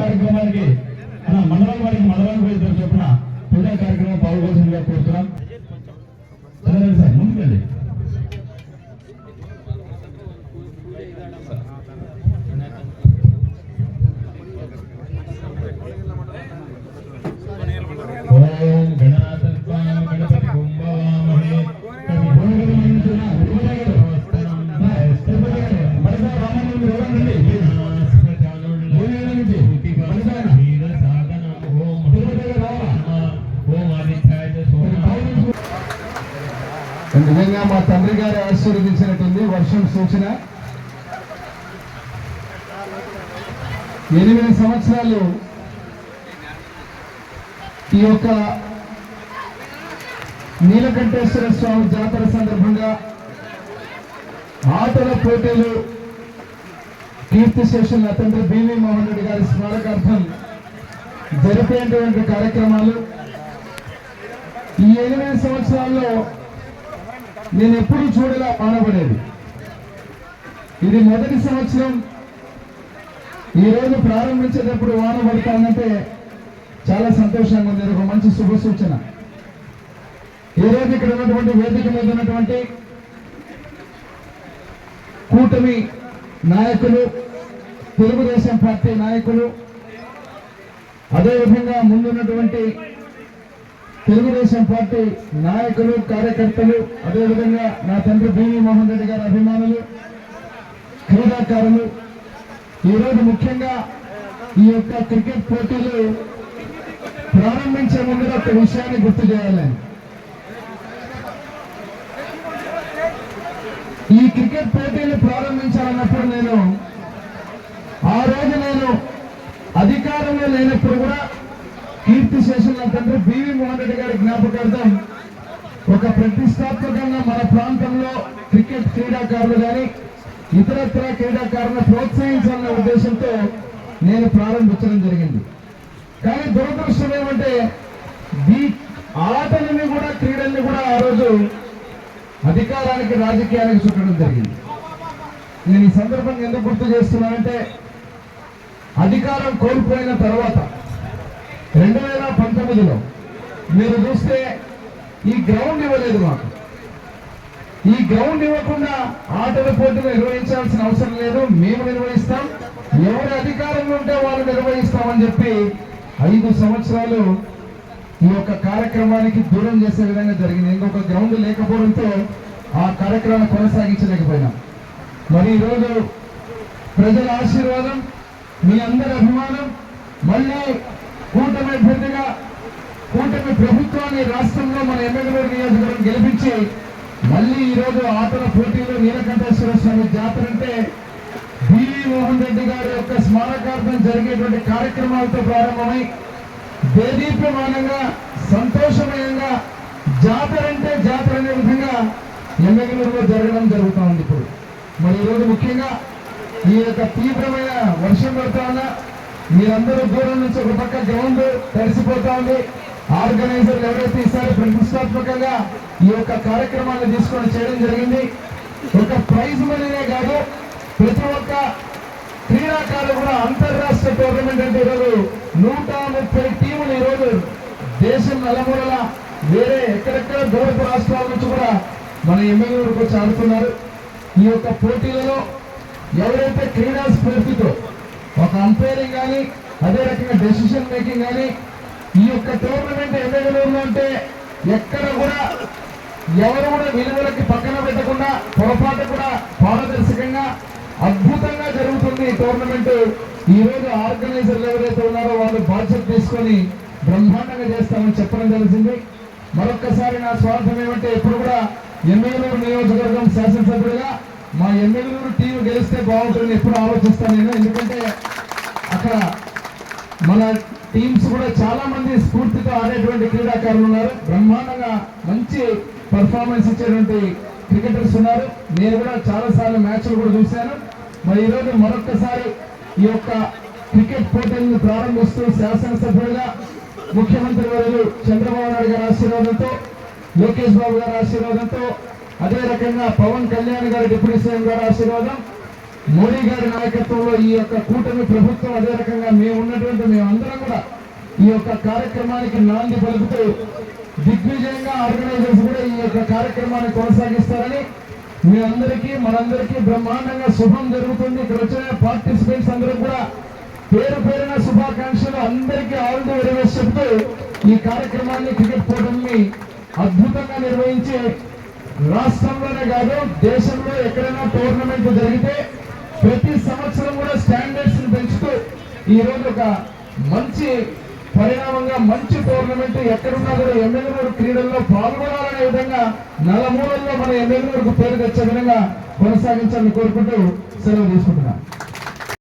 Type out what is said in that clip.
కార్యక్రమానికి మన మండలం వారికి మండలానికి పోయి చొప్పున పూజా కార్యక్రమం పాల్గొల్సిందిగా కోరుతున్నాం సరే సార్ ముందుకెళ్ళి. నిజంగా మా తండ్రి గారు ఆశీర్వదించినట్టుంది వర్షం సూచన. ఎనిమిది సంవత్సరాలు ఈ యొక్క నీలకంఠేశ్వర స్వామి జాతర సందర్భంగా ఆటల పోటీలు కీర్తి శేషన్ తండ్రి బివి మోహన్ రెడ్డి గారి స్మారకార్థం జరిపేటువంటి కార్యక్రమాలు. ఈ ఎనిమిది సంవత్సరాల్లో నేను ఎప్పుడు చూడలా మానబడేది. ఇది మొదటి సంవత్సరం. ఈ రోజు ప్రారంభించేటప్పుడు వాన పడతానంటే చాలా సంతోషంగా ఉంది. ఒక మంచి శుభ సూచన. ఈరోజు ఇక్కడ ఉన్నటువంటి వేదిక మీద ఉన్నటువంటి కూటమి నాయకులు తెలుగుదేశం పార్టీ నాయకులు అదేవిధంగా ముందున్నటువంటి తెలుగుదేశం పార్టీ నాయకులు కార్యకర్తలు అదేవిధంగా నా తండ్రి బివి మోహన్ రెడ్డి గారి అభిమానులు క్రీడాకారులు ఈరోజు ముఖ్యంగా ఈ యొక్క క్రికెట్ పోటీలు ప్రారంభించే ముందు ఒక విషయాన్ని గుర్తు చేయాలని ఈ క్రికెట్ పోటీలు ప్రారంభించాలన్నప్పుడు నేను ఆ రోజు నేను అధికారంలో లేనప్పుడు కూడా కీర్తి శేషన్ తండ్రి బివి మోహన్ రెడ్డి గారి జ్ఞాపకార్థం ఒక ప్రతిష్టాత్మకంగా మన ప్రాంతంలో క్రికెట్ క్రీడాకారులు కానీ ఇతరత్ర క్రీడాకారులను ప్రోత్సహించాలన్న ఉద్దేశంతో నేను ప్రారంభించడం జరిగింది. కానీ దురదృష్టం ఏమంటే ఈ ఆటలని కూడా క్రీడల్ని కూడా ఆ రోజు అధికారానికి రాజకీయానికి చుట్టడం జరిగింది. నేను ఈ సందర్భంగా ఎందుకు గుర్తు చేస్తున్నానంటే అధికారం కోల్పోయిన తర్వాత రెండు వేల పంతొమ్మిదిలో మీరు చూస్తే ఈ గ్రౌండ్ ఇవ్వలేదు మాకు. ఈ గ్రౌండ్ ఇవ్వకుండా ఆటల పోటీలు నిర్వహించాల్సిన అవసరం లేదు మేము నిర్వహిస్తాం. ఎవరి అధికారంలో ఉంటే వాళ్ళు నిర్వహిస్తామని చెప్పి ఐదు సంవత్సరాలు ఈ యొక్క కార్యక్రమానికి దూరం చేసే విధంగా జరిగింది. ఇంకొక గ్రౌండ్ లేకపోవడంతో ఆ కార్యక్రమాన్ని కొనసాగించలేకపోయినాం. మరి ఈరోజు ప్రజల ఆశీర్వాదం మీ అందరి అభిమానం మళ్ళీ కూటమి అభ్యర్థిగా కూటమి ప్రభుత్వాన్ని రాష్ట్రంలో మన ఎమ్మెల్యే నియోజకవర్గం గెలిపించి మళ్ళీ ఈ రోజు ఆటల పోటీలో నీలకంఠేశ్వర స్వామి జాతర అంటే బివి మోహన్ రెడ్డి గారి యొక్క స్మారకార్థం జరిగేటువంటి కార్యక్రమాలతో ప్రారంభమై దేదీప్యమానంగా సంతోషమయంగా జాతర అంటే జాతర అనే విధంగా ఎమ్మెల్యేలో జరగడం జరుగుతూ ఉంది ఇప్పుడు. మరి ఈరోజు ముఖ్యంగా ఈ యొక్క తీవ్రమైన వర్షం పడతా ఉన్నా మీరందరూ దూరం నుంచి ఒక గ్రౌండ్ తడిసిపోతా ఉంది. ఆర్గనైజర్లు ఎవరైతే ఈసారి ప్రతిష్టాత్మకంగా ఈ యొక్క కార్యక్రమాన్ని తీసుకొని చేయడం జరిగింది. ఒక ప్రైజ్ మనీనే కాదు ప్రతి ఒక్క క్రీడాకారులు కూడా అంతర్రాష్ట్ర టోర్నమెంట్ అంటే ఈరోజు నూట ముప్పై టీములు ఈరోజు దేశం నలుమూలల వేరే ఎక్కడెక్కడ దూరపు రాష్ట్రాల నుంచి కూడా మన ఎమ్మెల్యేలకు వచ్చి ఆడుతున్నారు. ఈ యొక్క పోటీలలో ఎవరైతే క్రీడా స్ఫూర్తితో ఒక అంపైరింగ్ కానీ అదే రకంగా డెసిషన్ మేకింగ్ కానీ ఈ యొక్క టోర్నమెంట్ ఎమ్మెల్యేలో అంటే ఎక్కడ కూడా ఎవరు కూడా విలువలకి పక్కన పెట్టకుండా పొరపాటు కూడా పారదర్శకంగా అద్భుతంగా జరుగుతుంది ఈ టోర్నమెంట్ ఈ రోజు ఆర్గనైజర్లు ఎవరైతే ఉన్నారో వాళ్ళు బాధ్యత తీసుకొని బ్రహ్మాండంగా చేస్తామని చెప్పడం తెలిసింది మరొక్కసారి నా స్వార్థం ఏమంటే ఎప్పుడు కూడా ఎమ్మెల్యేలు నియోజకవర్గం శాసనసభ్యుడిగా మా ఎమ్మెల్యేలు టీం గెలిస్తే బాగుంటుందని ఎప్పుడు ఆలోచిస్తాను నేను. ఎందుకంటే అక్కడ మన టీమ్స్ కూడా చాలా మంది స్ఫూర్తితో ఆడేటువంటి క్రీడాకారులు ఉన్నారు. బ్రహ్మాండంగా మంచి పర్ఫార్మెన్స్ ఇచ్చేటువంటి క్రికెటర్స్ ఉన్నారు. నేను కూడా చాలాసార్లు మ్యాచ్లు కూడా చూశాను. మరి ఈరోజు మరొక్కసారి ఈ యొక్క క్రికెట్ పోటీలను ప్రారంభిస్తూ శాసనసభ్యులుగా ముఖ్యమంత్రి వర్యులు చంద్రబాబు నాయుడు గారి ఆశీర్వాదంతో లోకేష్ బాబు గారి ఆశీర్వాదంతో అదే రకంగా పవన్ కళ్యాణ్ గారి డిప్యూటీ సీఎం గారి ఆశీర్వాదం మోడీ గారి నాయకత్వంలో ఈ యొక్క కూటమి ప్రభుత్వం అదే రకంగా మేము ఉన్నటువంటి మేమందరం కూడా ఈ యొక్క కార్యక్రమానికి నాంది పలుకుతూ దిగ్విజయంగా ఆర్గనైజర్స్ కూడా ఈ యొక్క కార్యక్రమాన్ని కొనసాగిస్తారని మీ అందరికీ మనందరికీ బ్రహ్మాండంగా శుభం జరుగుతుంది. ఇక్కడ వచ్చిన పార్టిసిపెంట్స్ అందరూ కూడా పేరు పేరున శుభాకాంక్షలు అందరికీ ఆల్ ది వెరీ బెస్ట్ చెప్తూ ఈ కార్యక్రమాన్ని క్రికెట్ పోటీని అద్భుతంగా నిర్వహించి రాష్ట్రంలోనే కాదు దేశంలో ఎక్కడైనా టోర్నమెంట్ జరిగితే ప్రతి సంవత్సరం కూడా స్టాండర్డ్స్ పెంచుతూ ఈ ఒక మంచి పరిణామంగా మంచి టోర్నమెంట్ ఎక్కడున్నా కూడా ఎమ్మెల్యేలు క్రీడల్లో పాల్గొనాలనే విధంగా నలమూలల్లో మన ఎమ్మెల్యేలకు పేరు తెచ్చే విధంగా కొనసాగించాలని కోరుకుంటూ సెలవు తీసుకుంటున్నాను.